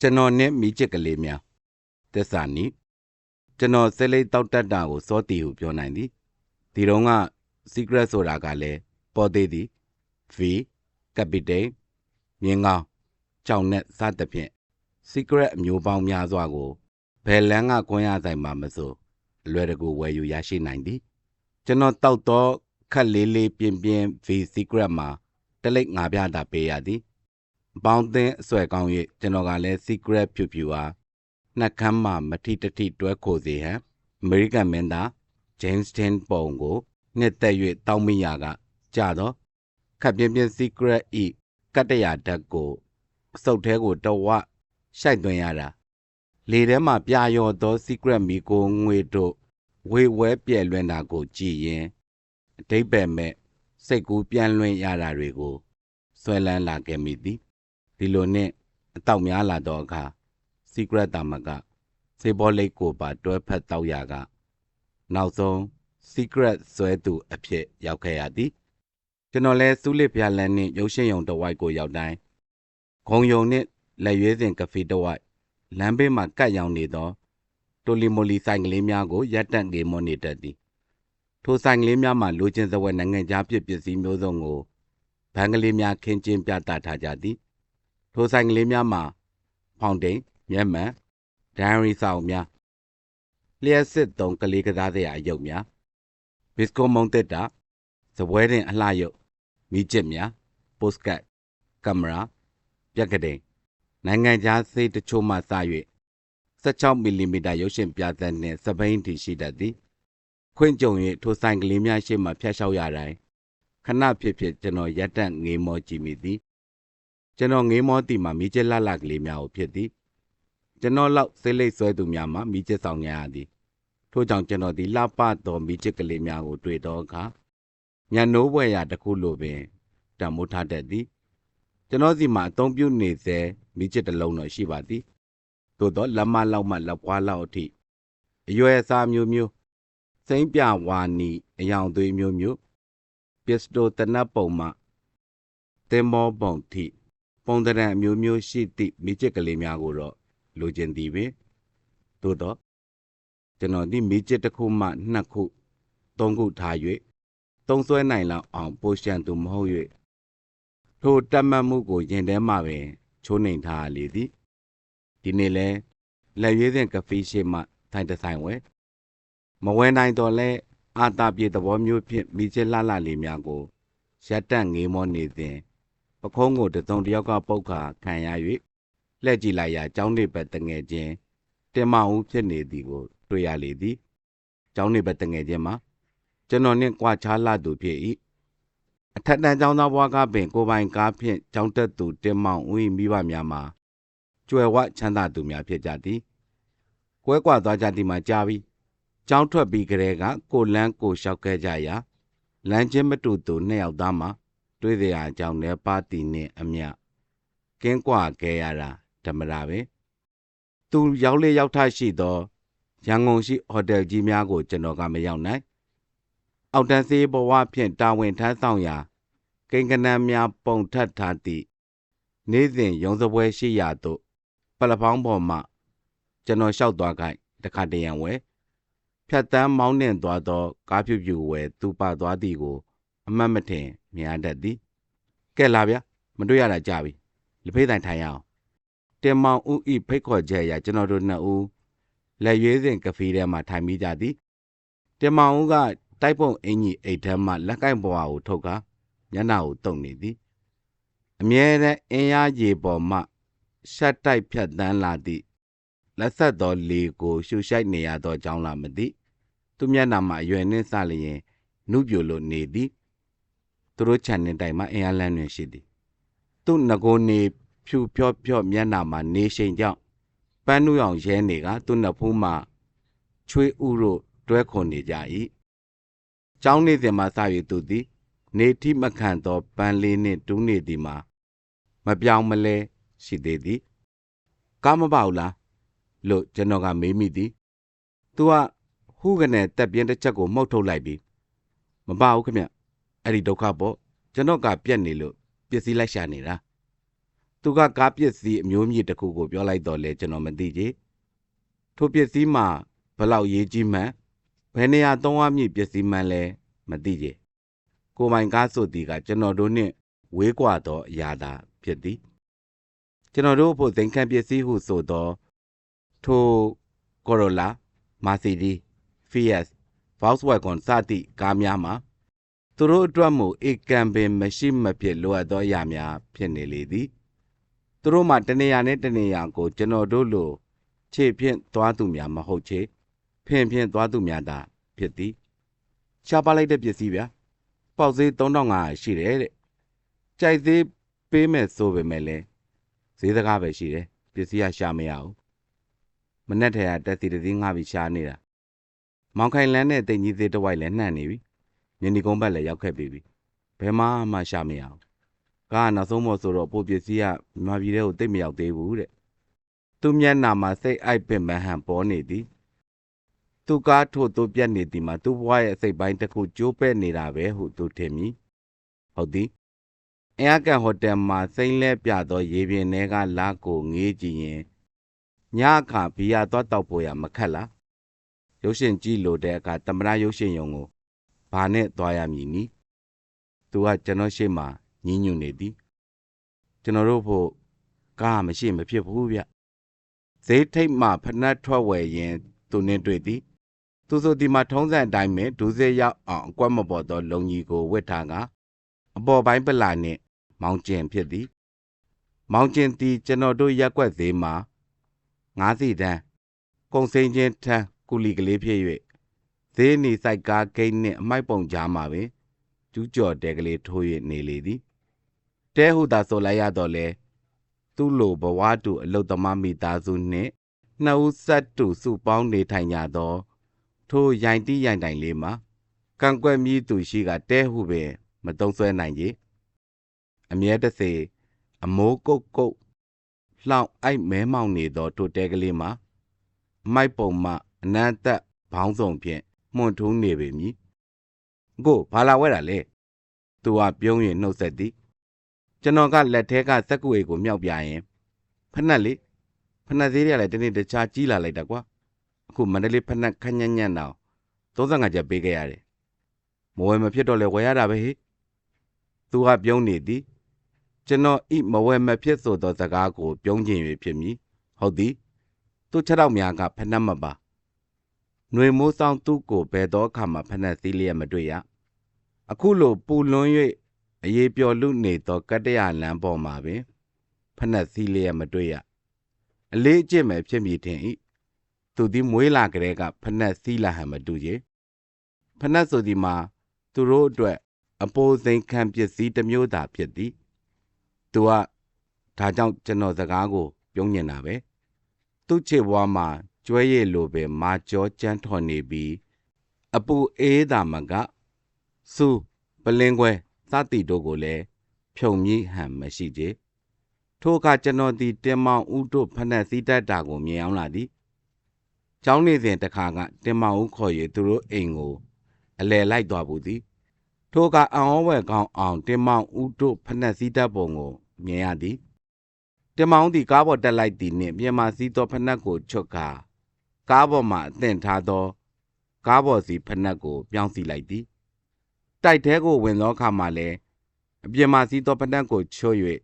ကျွန်တော်နဲ့မိချစ်ကလေးများသစ္စာနိကျွန်တော်ဆဲလေးတောက်တက်တာကိုစောတီဟုပြောနိုင်သည်ဒီတော့က secret ဆိုတာကလည်းပေါ်သေးသည် V capital မြင်းကောင်းကြောင်နဲ့စသဖြင့် secret အမျိုးပေါင်းများစွာကိုဘယ်လန်းကခွင့်ရဆိုင်မှာမဆိုအလွယ်တကူဝယ်ယူရရှိနိုင်သည်ကျွန်တော်တောက်တော့ခက်လေးလေးပြင်းပြင်း V secret မှာတလိပ်ငါးပြားတာပေးရသည် ပေါင်းသင်းအစွဲကောင်း၍ကျွန်တော်ကလည်း secret ဖြူဖြူအားနှက်ခမ်းမှမထိတထိတွဲခိုစေဟံအမေရိကန်မင်းသား James Dean ပုံကိုနှစ်သက်၍တောင်းမိရာကကြတော့ခပ်ပြင်းပြင်း secret ဤကတ္တရာဓာတ်ကိုအစုပ်ထဲကိုတဝရှိုက်သွင်းရတာလေထဲမှာပြာရော်သော secret မီကိုငွေတို့ဝေဝဲပြဲ့လွင်တာကိုကြည်ရင်အတိတ်ပဲမဲ့စိတ်ကူးပြန်လွင်ရတာတွေကိုဆွဲလန်းလာခဲ့မိသည် ဒီလိုနဲ့အတောက်များလာတော့အခါ secret တာမကစေဘောလိတ်ကိုပါတွဲဖက်တောက်ရကနောက်ဆုံး secret ဆွဲသူအဖြစ်ရောက်ခဲ့ရသည်ကျွန်တော်လဲစူးလစ်ပြလန်းနှင့်ရုပ်ရှင်ရုံတစ်ဝိုက်ကိုရောက်တိုင်းဂုံယုံနှင့်လက်ရွေးစင်ကဖေးတစ်ဝိုက်လမ်းဘေးမှာကတ်ရောင်နေသောတိုလီမိုလီဆိုင်ကလေးများကိုရပ်တန့်နေမွနေတတ်သည်ထိုဆိုင်ကလေးများမှာလိုချင်စဝဲနိုင်ငံခြားဖြစ်ပစ္စည်းမျိုးစုံကိုဘန်ကလေးများခင်းကျင်းပြသထားကြသည် ထိုဆိုင်ကလေးများမှာ ဖောင်တိန်မျက်မှန်ဒိုင်ရီဆောင်များလျှက်စစ်သုံးကလေးကစားစရာအယုတ်များဘစ်ကိုမုံတက်တာစပွဲတင်အလှရုပ်မိကျစ်များပို့စကတ်ကင်မရာပြက်ကတိန်နိုင်ငံခြားစေးတချို့မှစ၍16မီလီမီတာရုပ်ရှင်ပြသနှင့်စပိန်တီရှိတတ်သည်ခွင့်ကြုံ၍ထိုဆိုင်ကလေးများရှေ့မှဖျက်လျှောက်ရတိုင်းခဏဖြစ်ဖြစ်ကျွန်တော်ရက်တန့်ငေးမောကြည့်မိသည် ကျွန်တော်ငေးမောတီမှာမိကျက်လတ်လကလေးများကိုဖြစ်သည်ကျွန်တော်လောက်စိတ်လိတ်ဆွဲသူများမှာမိကျက်ဆောင်ရသည်ထို့ကြောင့်ကျွန်တော်ဒီလှပတော်မိကျက်ကလေးများကို တွေ့တော့အခါညနိုးဘွယ်ရာတစ်ခုလိုပင်တံမိုးထားတတ်သည်ကျွန်တော်စီမှာအသုံးပြုနေစေမိကျက်တစ်လုံးတော့ရှိပါသည်သို့တော့လက်မလောက်မှလက်ပွားလောက်အထိအရွယ်အစားမျိုးမျိုးစိမ့်ပြဝါနီအယောင်သွေးမျိုးမျိုးပစ္စတိုတနတ်ပုံမှသင်္ဘောပုံထိ ပုံသဏ္ဍာန်အမျိုးမျိုးရှိသည့်မိကျက်ကလေးများကိုတော့လိုချင်သည်ပင်သို့တော့ကျွန်တော်ဒီမိကျက်တစ်ခုမှနှစ်ခုသုံးခုထား၍သုံးဆွဲနိုင်လောက်အောင်ပိုရှန်သူမဟုတ်၍ထိုတတ်မှတ်မှုကိုရင်ထဲမှပင်ချိုးနှိမ်ထားရလေသည်ဒီနေ့လဲလက်ရွေးစဉ်ကဖေးရှိမှထိုင်တဆိုင်ဝဲမဝဲနိုင်တော့လဲအာတာပြေသဘောမျိုးဖြင့်မိကျက်လှလှလေးများကိုရက်တက်ငေးမောနေစဉ် ပခုံးကိုတစုံတစ်ယောက်ကပုတ်ခါခံရ၍လှည့်ကြည့်လိုက်ရာကျောင်းနေဘက်တငယ်ချင်းတင်မအောင်ဖြစ်နေသည်ကို တွေ့ရလေသည်ကျောင်းနေဘက်တငယ်ချင်းမှာကျွန်တော်နှင့်ကြွားချလာသူဖြစ်၏အထက်တန်းကျောင်းသားဘွားကပင်ကိုပိုင်ကားဖြင့်ကျောင်းတက်သူတင်မောင်ဦး၏မိဘများမှာကျွယ်ဝချမ်းသာသူများဖြစ်ကြသည်ကွဲကွာသွားကြသည်မှာကြာပြီကျောင်းထွက်ပြီးကလေးကကိုလန်းကိုလျှောက်ခဲ့ကြရာလမ်းချင်းမတူသူနှစ်ယောက်သားမှာ တွေးစရာအကြောင်းနဲ့ပါတီနှင့်အမျှကင်းကွာခဲ့ရတာဓမ္မတာပဲသူရောက်လေရောက်ထရှိသောရန်ကုန်ရှိဟိုတယ်ကြီးများကို ကျွန်တော်ကမရောက်နိုင်အောက်တန်းစေးဘဝဖြင့်တာဝန်ထမ်းဆောင်ရာကိန်းကနန်းများပုံထပ်ထားသည့်နေ့စဉ်ရုံစပွဲရှိရာသို့ပလဖောင်းပေါ်မှကျွန်တော်လျှောက်သွားခိုင်းတခါတရံဝဲဖြတ်တန်းမောင်းနှင်သွားသော ကားဖြူဖြူဝဲသူပါသွားသည်ကို အမှတ်မထင်မြင်ရတတ်သည်ကဲလာဗျာမတွေ့ရတာကြပြီလက်ဖေးတိုင်ထိုင်ရအောင်တင်မောင်ဦးဤဖိတ်ခေါ်ချက်အရကျွန်တော်တို့နှစ်ဦးလက်ရွေးစဉ်ကဖေးထဲမှာထိုင်မိကြသည်တင်မောင်ဦးကတိုက်ပုံအင်ကြီးအိတ်ထဲမှလက်ကိုက်ဘွားကိုထုတ်ကာညနာကိုတုံနေသည်အမြဲတမ်းအင်းအားရေပေါ်မှရှက်တိုက်ဖြတ်တန်းလာသည့်လက်ဆက်သောလေကိုရှူရှိုက်နေရသောကြောင်းလာမသိသူမျက်နှာမှာအရွယ်နှင်းစလျင်နုပြိုလိုနေသည် သူတို့ခြံနေတိုင်မှာအင်အားလန်းတွင်ရှိသည်သူ့ငကိုနေဖြူဖြော့ဖြော့မျက်နှာမှာနေရှိန်ကြောင့်ပန်းနုရောင်ရဲနေကသူ့နှစ်ဖူးမှာချွေးဥတို့တွဲခွန်နေကြ၏ကျောင်းနေစဉ်မှစ၍သူသည် နေတိမခံသောပန်းလေးနှင့်တူးနေသည်မှာမပြောင်းမလဲရှိသေးသည်ကားမပေါ့လားလို့ကျွန်တော်ကမေးမိသည်သူကဟူးကနေတက်ပြင်းတစ်ချက်ကိုမှုတ်ထုတ်လိုက်ပြီးမပါဘူးခင်ဗျ အဲ့ဒီဒုက္ခပေါ့ကျွန်တော်ကပြက်နေလို့ပစ္စည်းလိုက်ရှာနေတာသူကကားပစ္စည်းအမျိုးမြစ်တစ်ခုကိုပြောလိုက်တော့လဲကျွန်တော်မသိကြထိုပစ္စည်းမှာဘလောက်ရေးကြီးမှန်းဘယ်နေရာသုံးရမည့်ပစ္စည်းမှန်းလဲမသိကြကိုယ်ပိုင်ကားဆိုသည်ကကျွန်တော်တို့နှင့်ဝေးကွာသောအရာသာဖြစ်သည်ကျွန်တော်တို့ဖို့ဇိမ်ခံပစ္စည်းဟုဆိုသောထိုကိုရိုလာမာစီဒီဖီယက်ဘောက်စ်ဝဂွန်စသည့်ကားများမှာ သူတို့အတွက်မူဧကံပင်မရှိမဖြစ်လိုအပ်သောအရာများဖြစ်နေလေသည်သူတို့မှတနေရာနဲ့တနေရာကို ကျွန်တော်တို့လိုခြေဖြင့်သွားသူများမဟုတ်ချေဖင်ဖြင့်သွားသူများသာဖြစ်သည်ရှားပါလိုက်တဲ့ပစ္စည်းဗျာပေါက်ဈေး3500ရှိတယ်တဲ့ကြိုက်သေးပေးမယ်ဆိုပေမဲ့လည်းဈေးစကားပဲရှိတယ်ပစ္စည်းကရှာမရဘူးမနဲ့ထဲကတက်စီတစ်စီးငှားပြီးရှာနေတာမောင်ခိုင်လန်းနဲ့တိတ်ကြီးသေးတစ်ဝိုက်လည်းနှံ့နေပြီ မြင်းဒီကုန်းဘက်လည်းရောက်ခဲ့ပြီဘယ်မှမှရှာမရဘူးကားကနောက်ဆုံးမော်ဆိုတော့ပိုပစ္စည်းကမြန်မာပြည်ထဲကိုတိတ်မရောက်သေးဘူးတဲ့သူမျက်နာမှာစိတ်အိုက်ပင်မဟန်ပေါ်နေသည်သူကားထို့သူပြက်နေသည်မှာသူ့ဘဝရဲ့အစိတ်ပိုင်းတစ်ခုကျိုးပဲ့နေတာပဲဟုသူထင်မိဟုတ်သည်အင်အားကန်ဟိုတယ်မှာစိမ့်လဲပြသောရေပြင်ထဲကလာကိုငေးကြည့်ရင်ညအခါဘီယာသွားတောက်ဖို့ရမခက်လားရုပ်ရှင်ကြည့်လို့တဲ့အခါတမရရုပ်ရှင်ယုံကို ဘာနဲ့သွားရမည်နီသူကကျွန်တော်ရှေ့မှာညင်းညူနေသည်ကျွန်တော်တို့ဖို့ကားမရှိမဖြစ်ဘူးဗျဈေးထိတ်မှဖနက်ထွက်ဝယ်ရင် သူနှင်းတွေ့သည်သူဆိုဒီမှာထုံးစံအတိုင်းပဲဒူးစေးရောက်အောင်အကွက်မပေါ်သောလုံကြီးကိုဝတ်ထားကအပေါ်ပိုင်းပလာနှင့် မောင်ကျင်ဖြစ်သည် မောင်ကျင်သည်ကျွန်တော်တို့ရက်ွက်ဈေးမှာငါးစီတန်းကုံစိန်ချင်းထန်းကူလီကလေးဖြစ်၍ ဈေးနီစိုက်ကားဂိတ်နှင့်အမိုက်ပုံကြားမှာပင်ကျူးကျော်တဲကလေးထိုး၍နေလေသည်တဲဟုသာဆိုလိုက်ရတော့လေသူ့လိုဘဝတူအလုတ်သမားမိသားစုနှင့်နှစ်ဦးဆက်တူစုပေါင်းနေထိုင်ကြသော ထိုရိုင်တိရိုင်တိုင်လေးမှာကံကွက်မြည်သူရှိကတဲဟုပင် မတုံးဆွဲနိုင်ကြီးအမြဲတစေအမိုးကုတ်ကုတ်လှောင်အိုက်မဲမောင်နေသောထိုတဲကလေးမှာအမိုက်ပုံမှအနန္တဘောင်းဆောင်ဖြင့် မှုန်ထိုးနေပေမည်ကိုဘာလာဝဲတာလဲသူကပြုံးရင်နှုတ်ဆက်သည်ကျွန်တော်ကလက်ထဲကစက်ကူအိတ်ကိုမြောက်ပြရင်ဖက်နှက်လေဖက်နှက်သေးတွေကလည်းတနေ့တခြားကြီးလာလိုက်တာကွာအခုမန္တလေးဖက်နှက်ခက်ညံ့ညံ့တော့35ကျပ်ပေးခဲ့ရတယ်မဝယ်မဖြစ်တော့လဲဝယ်ရတာပဲဟေ့သူကပြုံးနေသည်ကျွန်တော်ဤမဝယ်မဖြစ်ဆိုသောစကားကို ပြုံးခြင်း၍ဖြစ်မည်ဟုတ်သည်သူ့ခြေထောက်များကဖက်နှက်မပါ ຫນွေမိုးဆောင်သူ့ကိုဘယ်သောအခါမှဖက်နှက်စည်းလျက်မတွေ့ရ အခုလို ပူလွန်း၍အရေးပျော်လူနေသော ကတ္တရလမ်းပေါ်မှာပင်ဖက်နှက်စည်းလျက် မတွေ့ရ အလေးအကျင့်ပဲ ဖြစ်မိထင်၏သူသည် မွေးလာကလေးကဖက်နှက်စည်းလာဟန် မတူကြီးဖက်နှက်ဆိုဒီမှာ သူတို့အတွက် အပိုးစိန်ခံပစ္စည်းတစ်မျိုးသာ ဖြစ်သည် သူက ဒါကြောင့် ကျွန်တော်စကားကို ပြုံးညင်တာပဲ သူ့ခြေဘွားမှာ ကျွဲရည်လိုပဲမာကြောကြမ်းထော်နေပြီးအပူအေးတာမကစူပလင်းခွဲစသည်တို့ကိုလည်းဖြုံမြည်ဟန်မရှိကြထိုအခါကျွန်တော်သည်တင်မောင်ဦးတို့ဖနက်စည်းတတ်တာကိုမြင်အောင်လာသည်ကျောင်းနေစဉ်တစ်ခါကတင်မောင်ဦးခေါ်၍သူတို့အိမ်ကိုအလဲလိုက်သွားဘူးသည်ထိုကအံဩဝယ်ကောင်းအောင်တင်မောင်ဦးတို့ဖနက်စည်းတတ်ပုံကိုမြင်ရသည်တင်မောင်သည်ကားပေါ်တက်လိုက်သည်နှင့်ပြင်မာစည်းသောဖနက်ကိုချွတ်ကာ ကားပေါ်မှအသင့်ထားသော ကားပေါ်စီဖနက်ကို ပြောင်းစီလိုက်သည်တိုက်ထဲကိုဝင်သောအခါမှလည်းအပြင်မှစီးသောဖနက်ကိုချွတ်၍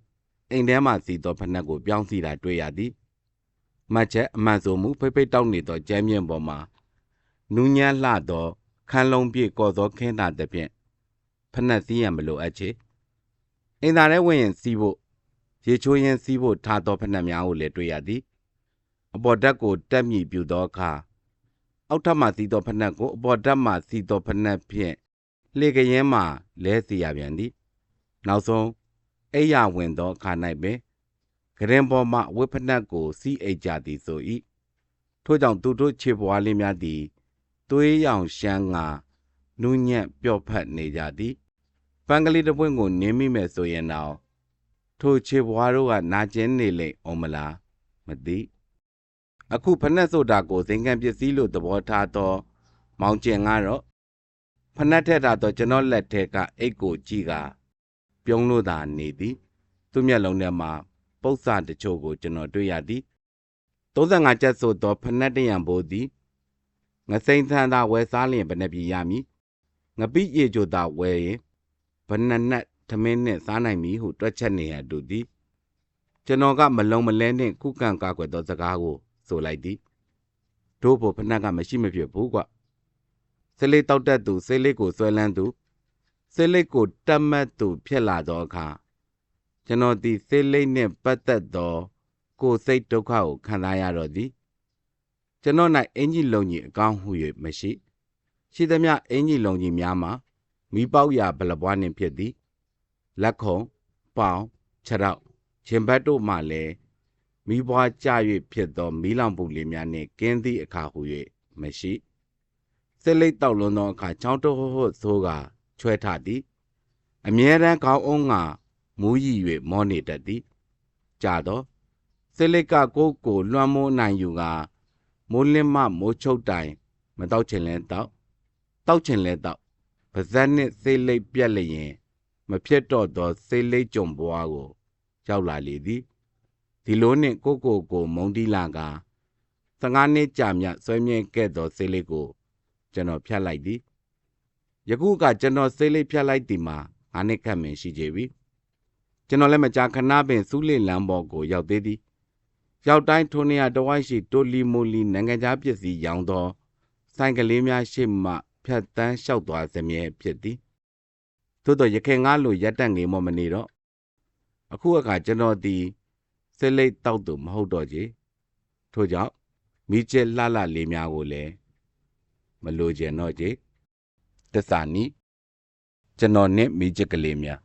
အိမ်ထဲမှစီးသောဖနက်ကိုပြောင်းစီတာတွေ့ရသည်မတ်ချက်အမှန်ဆိုမှုဖိဖိတောက်နေသောကျမ်းမြင့်ပေါ်မှာနူးညံ့လှသောခန်းလုံးပြည့်ကော်သောခင်းသာသဖြင့်ဖနက်စည်းရန်မလိုအပ်ချေအိမ်သာထဲဝင်ရင်စီးဖို့ရေချိုးရင်စီးဖို့ထားသောဖနက်များကိုလည်းတွေ့ရသည် အပေါ်ဓာတ်ကိုတက်မြည်ပြူသောအခါအောက်ထပ်မှစီးသောဖနက်ကိုအပေါ်ဓာတ်မှစီးသောဖနက်ဖြင့်လှေကရင်မှလဲစီရပြန်သည်နောက်ဆုံးအိယာဝင်သောအခါ၌ပင်ဂရင်ပေါ်မှဝိဖနက်ကိုစီးအိတ်ကြသည်ဆို၏ထို့ကြောင့်သူတို့ခြေပွားလေးများသည်သွေးရောင်ရှမ်းငါနူးညံ့ပျော့ဖက်နေကြသည်ပန်းကလေးတစ်ပွင့်ကိုနင်းမိမယ်ဆိုရင်တော့ထိုခြေပွားတို့ကနာကျင်နေလိမ့်အောင်မလားမသိ အခုဖနက်ဆိုတာကိုဇင်ခံပစ္စည်းလို့သဘောထားသော မောင်ကျင်ကတော့ဖနက်ထက်တာတော့ကျွန်တော်လက်ထဲကအိတ်ကိုကြည့်ကပြုံးလို့သာနေသည် သူ့မျက်လုံးထဲမှာပပု္ပ္ပစတချို့ကိုကျွန်တော်တွေ့ရသည်35ကျပ်ဆိုသောဖနက်တရံဘိုးသည်ငစိမ့်သန်းသာဝယ်စားလျင်ဘယ်နှပြည့်ရမည်ငပိရေချိုသာဝယ်ရင်ဘယ်နှနက်သမင်းနှင့်စားနိုင်မည်ဟုတွက်ချက်နေရတူသည်ကျွန်တော်ကမလုံမလဲနှင့်ခုခံကာကွယ်သောစကားကို ဆိုလိုက်သည်တို့ဖို့ဖနက်ကမရှိမဖြစ်ဘူးကွဆေးလေးတောက်တက်သူဆေးလေးကိုဆွဲလန်းသူဆေးလေးကိုတတ်မှတ်သူဖြစ်လာသောအခါကျွန်တော်ဒီဆေးလေးနှင့်ပတ်သက်သောကိုယ်စိတ်ဒုက္ခကိုခံစားရတော့သည်ကျွန်တော်၌အင်ကြီးလုံကြီးအကောင်းဟု၍မရှိရှိသမျှအင်ကြီးလုံကြီးများမှာမိပေါက်ရာဗလပွားနှင့်ဖြစ်သည်လက်ခုံပေါင်ခြေထောက်ရှင်ဘတ်တို့မှလည်း မိဘွားကြ၍ဖြစ်သောမီးလောင်ပူလေးများနှင့်ကင်းသည့်အခါဟု၍မရှိစစ်လိတ်တောက်လွန်သောအခါချောင်းတော်ဟွတ်ဆိုးကချွဲထသည်အမြဲတမ်းခေါင်းအုံးကမူးရီ၍မောနေတတ်သည်ကြတော့စစ်လိတ်ကကိုယ်ကိုလွှမ်းမိုးနိုင်ယူကမိုးလင်းမမိုးချုပ်တိုင် မတော့ချင်လဲတော့တောက်ချင်လဲတော့ပါဇက်နှင့်စိတ်လိတ်ပြက်လျင် မဖြစ်တော့သောစိတ်လိတ်ကြုံပွားကို ရောက်လာလေသည် ဒီလိုနှင့်ကိုကိုကိုမုံတီလာက15နှစ်ကြာမြဆွဲမြဲခဲ့သောစိတ်လိတ်ကို ကျွန်တော်ဖြတ်လိုက်သည်ယခုကကျွန်တော်စိတ်လိတ်ဖြတ်လိုက်သည်မှာ9နှစ်ခန့်ပင်ရှိကြပြီကျွန်တော်လည်းမကြာခဏပင်စူးလစ်လမ်းပေါ်ကိုရောက်သေးသည်ရောက်တိုင်းထိုနေရာတဝိုက်ရှိတိုလီမိုလီနိုင်ငံခြားပစ္စည်းရောင်းသောဆိုင်ကလေးများရှိမှဖြတ်တန်းလျှောက်သွားစမြဲဖြစ်သည်သို့တော့ရခင်ငါလိုရက်တက်ငေမောမနေတော့အခုအခါကျွန်တော်သည် စစ်လိတ်တောက်သူမဟုတ်တော့ကြထို့ကြောင့်မိကျက်လှလှလေးများကိုလည်းမလိုချင်တော့ကြတစ္ဆာနီကျွန်တော်နဲ့မိကျက်ကလေးများ